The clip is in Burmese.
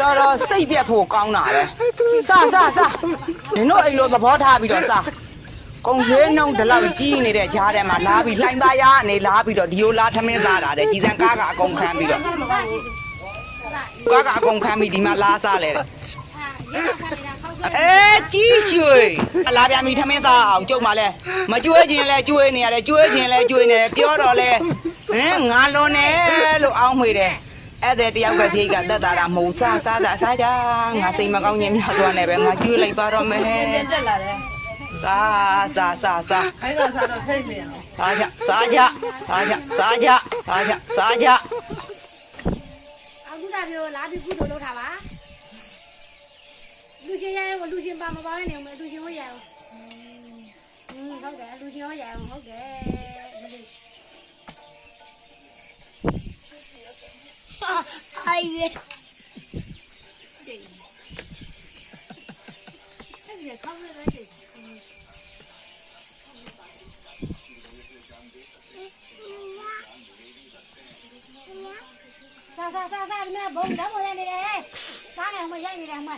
တော်တော်စိတ်ပြက်ဖို့ကောင်းတာပဲစစစနင်တို့အိမ်လိုသဘောထားပြီးတော့စကုံဆွေးနှုံဒီလောက်ကြီးနေတဲ့ကြားထဲမှာလာပြီးလှိုင်းသားရအနေလာပြီးတော့ဒီလိုလာထမင်းစားတာတဲ့ကြီးစံကားကအကုန်ခံပြီးတော့ကားကအကုန်ခံပြီးဒီမှာလာစားလဲတဲ့အဲကြီးရွှေလာပြန်ပြီထမင်းစားအောင်ကြုံပါလဲမကျွေးခြင်းလဲကျွေးနေရတယ်ကျွေးခြင်းလဲကျွေးနေတယ်ပြောတော့လဲဟင်ငါလွန်နေလို့အောင်းမွေတယ် အဲ့တဲ့တယောက်ကကြီးကတက်တာတာမဟုတ်စားစားတာစားကြငါစိတ်မကောင်းခြင်းများစွာနဲ့ပဲငါကျွေးလိုက်ပါတော့မယ်တက်လာတယ်စားစားစားစားအဲ့ဒါစားတော့ဖိတ်နေရစားကြစားကြစားကြစားကြစားကြစားကြအခုဒါပြောလာပြီးကုသိုလ်လုပ်တာပါလူရှင်ရဲကိုလူရှင်ပါမပါနဲ့နေဦးမယ်လူရှင်ကိုရအောင်อืมဟုတ်တယ်လူရှင်ကိုရအောင်ဟုတ်တယ်မလေး 哎呀，အဲ့ဒီကောင်းတယ်လေစားစားစားစားဒီမဲ့ဘုံဓာတ်မ